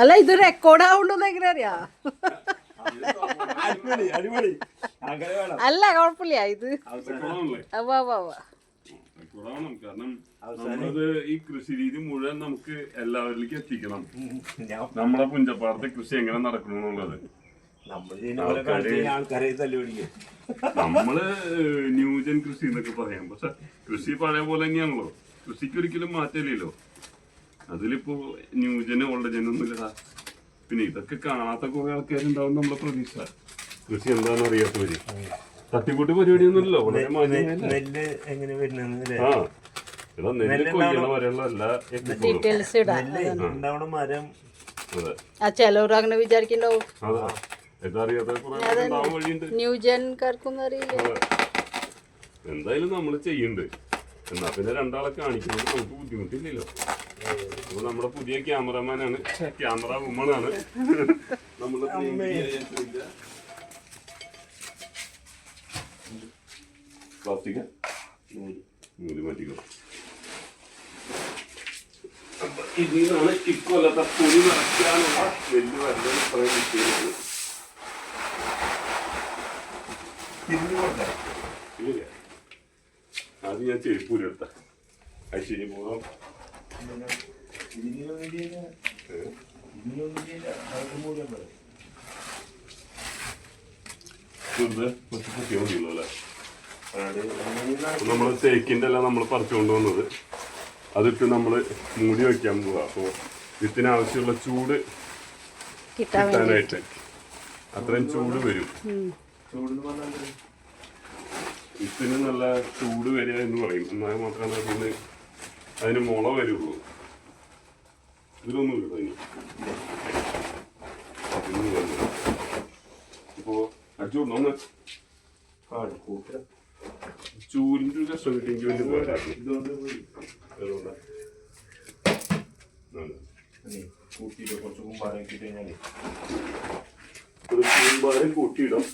അല്ല ഇത് റെക്കോർഡ് ആവുണ്ടെന്ന് എങ്ങനെ അറിയാ? അല്ല കുഴപ്പമില്ല ഇത്. റെക്കോർഡാവണം കാരണം നമ്മളത് ഈ കൃഷി രീതി മുഴുവൻ നമുക്ക് എല്ലാവരിലേക്കും എത്തിക്കണം. നമ്മളെ പുഞ്ചപ്പാടത്തെ കൃഷി എങ്ങനെ നടക്കണം എന്നുള്ളത്. നമ്മൾ ന്യൂജൻ കൃഷി എന്നൊക്കെ പറയാം. പക്ഷെ കൃഷി പഴയ പോലെ തന്നെയാണല്ലോ. കൃഷിക്ക് ഒരിക്കലും മാറ്റമില്ലല്ലോ. അതിലിപ്പോ ന്യൂജന് ഓൾഡ് ജനൊന്നുമില്ലടാ പിന്നെ ഇതൊക്കെ കാണാത്ത കുറെ ആൾക്കാരുണ്ടാവും നമ്മളെ പ്രതീക്ഷ. കൃഷി എന്താണെന്ന് അറിയാത്തവര് തട്ടിക്കൂട്ടി പരിപാടിയൊന്നുമില്ലല്ലോ വളരെ മാന്യമായല്ലേ? നെല്ല് എങ്ങനെ ആ. എടാ നെല്ല് കൊയ്യണ വരെയുള്ള ഡീറ്റെയിൽസ് ഇടാം. നെല്ല് ഉണ്ടാവണ മരം. അതെ. ആ ചിലവർ അങ്ങനെ വിചാരിക്കണ്ടാവും അതെ. ഇതറിയാത്ത കുറെ ഉണ്ടാവാൻ വഴിയുണ്ട്. ന്യൂജൻകാർക്കൊന്നും അറിയില്ല? അതെ. എന്തായാലും നമ്മൾ ചെയ്യുന്നുണ്ട് എന്നാ പിന്നെ രണ്ടാളെ കാണിക്കുന്നത് നമുക്ക് ബുദ്ധിമുട്ടില്ലല്ലോ. അപ്പൊ നമ്മുടെ പുതിയ ക്യാമറമാനാണ് ക്യാമറ വുമണാണ് പ്ലാസ്റ്റിക്? നൂൽ മാറ്റിക്കോ. അപ്പൊ ഇതിൽ നിന്നാണ് ഇക്കൊല്ലത്തെ പൊടി നിറയ്ക്കാനുള്ള വലിയ ഇത്രയും കിട്ടിയത് ഇല്ല. അത് ഞാൻ ചെരുപ്പൂരി എടുത്ത ഐശ്വര്യപൂർവം ഇതിനൊന്നും ചെയ്യില്ല ഇതിനൊന്നും ചെയ്യില്ല അവർക്ക് മൂല്യം പറയും കുറച്ച് കുട്ടിയോ മതിയല്ലോ അല്ലേ നമ്മൾ തേക്കിന്റെ എല്ലാം നമ്മൾ പറിച്ചുകൊണ്ട് വന്നത്. അതിട്ട് നമ്മൾ മൂടി വയ്ക്കാൻ പോവുക അപ്പോൾ വിത്തിന് ആവശ്യമുള്ള ചൂട് കിട്ടാൻ വേണ്ടി കിട്ടാനായിട്ട് അത്രയും ചൂട് വരും. വിത്തിന് നല്ല ചൂട് വരിക എന്ന് പറയും. എന്നാൽ മാത്രമാണ് അതിന് അതിന് മുള വരുള്ളൂ ഇതിലൊന്നും ഇല്ല ഇനി. ഇപ്പോ അടിച്ചു ചൂരിന്റെ ഒരു വലിയ കൂട്ടിയിട്ട് കുറച്ച് കഴിഞ്ഞാൽ കൂമ്പാരം കൂട്ടിയിടാം.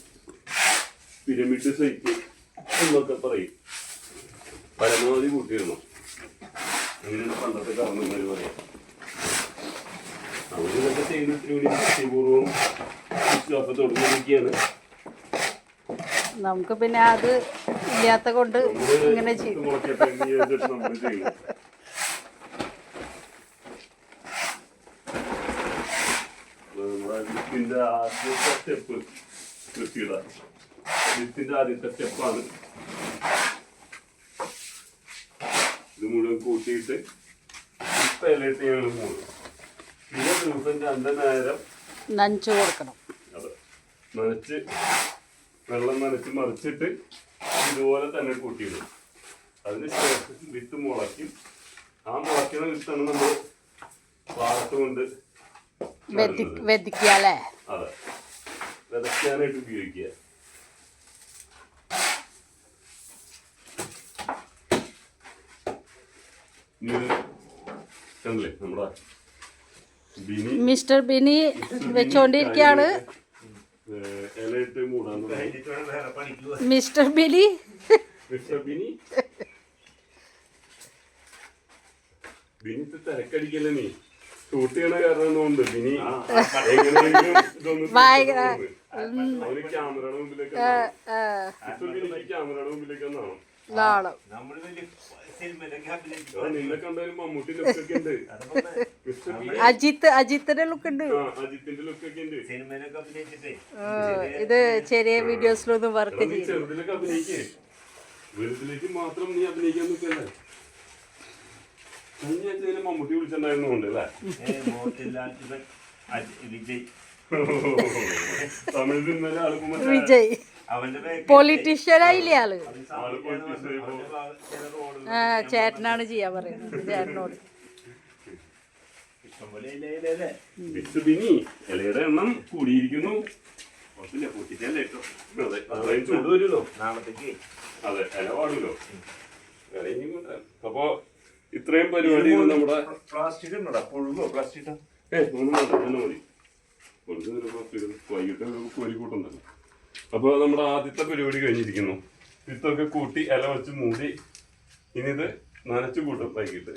പിരമിഡ് സൈറ്റ് എന്നൊക്കെ പറയും. പരമാവധി കൂട്ടിയിടണം. പണ്ടത്തെ പറയാം. ചെയ്യുന്ന ഭക്തിപൂർവം വിശ്വാസത്തോട് നമുക്ക് പിന്നെ അത് ഇല്ലാത്ത കൊണ്ട് ഇങ്ങനെ ചെയ്യും. വിത്തിന്റെ ആദ്യത്തെ സ്റ്റെപ്പ് കൃഷിയുടെ. വിത്തിന്റെ ആദ്യത്തെ സ്റ്റെപ്പാണ് ഇത് കൂട്ടിയിട്ട് ഇപ്പൊ ഇലയിട്ട് ഞങ്ങൾ മൂടും പിന്നെ ദിവസം രണ്ട് നേരം നനച്ചു കൊടുക്കണം. അതെ. നനച്ച് വെള്ളം നനച്ച് മറിച്ചിട്ട് ഇതുപോലെ തന്നെ കൂട്ടിയിടും. അതിന് ശേഷം വിത്ത് മുളയ്ക്കും. ആ മുളയ്ക്കുന്ന വിത്താണ് നമ്മൾ പാടത്തുകൊണ്ട് വെതി നടുന്നത്. വെതിക്കുക അതെ. വിതയ്ക്കാനായിട്ട് ഉപയോഗിക്കുക ഇനി ഇത് കണ്ടില്ലേ നമ്മുടെ ബിനി? മിസ്റ്റർ ബിനി വെച്ചോണ്ടിരിക്കുകയാണ് ഇലയിട്ട് മൂടാൻ. മിസ്റ്റർ ബിനി. മിസ്റ്റർ ബിനി? ബിനി തിരക്കടിക്കല്ലേ നീ? ഷൂട്ട് ചെയ്യണ കാരണം കൊണ്ട് ബിനി എങ്ങനെയെങ്കിലും ഇതൊന്ന് ഭയങ്കര ക്യാമറയുടെ മുമ്പിലേക്ക് ക്യാമറയുടെ മുമ്പിലേക്ക് അജിത്ത് അജിത്തിന്റെ ലുക്ക് ഉണ്ട്. ഇത് ചെറിയ വീഡിയോസിലൊന്നും വർക്ക് ചെയ്യും മാത്രം നീ അഭിനയിക്കാൻ നിൽക്കല്ലേ? മമ്മൂട്ടി വിളിച്ചിട്ടുണ്ടായിരുന്നുണ്ട് അല്ലേ? ഇന്നലെ ആൾക്ക് വിജയ്. അവന്റെ back പൊളിറ്റീഷ്യൻ ആയില്ലേ ആൾ? ആ ചേട്ടനാണ് ചെയ്യാൻ പറയുന്നത്. ചേട്ടനോട്. ഇലയുടെ എണ്ണം കൂടിയിരിക്കുന്നു. പൊട്ടിച്ചല്ലേ അതെ അത്രയും ചൂട് വരുമല്ലോ നാളത്തേക്ക്. അതെ ഇല പാടുമല്ലോ ഇല ഇനിയും ഇത്രയും പരിപാടി നമ്മുടെ പ്ലാസ്റ്റിക് പുഴുകോ പ്ലാസ്റ്റിക് ഏ ഒന്നും വേണ്ട മതി. വൈകിട്ട് കോരിക്കൂട്ടുണ്ടല്ലോ അപ്പൊ നമ്മുടെ ആദ്യത്തെ പരിപാടി കഴിഞ്ഞിരിക്കുന്നു. വിത്തൊക്കെ കൂട്ടി ഇല വെച്ച് മൂടി ഇനി ഇത് നനച്ചു കൂട്ടും വൈകിട്ട്.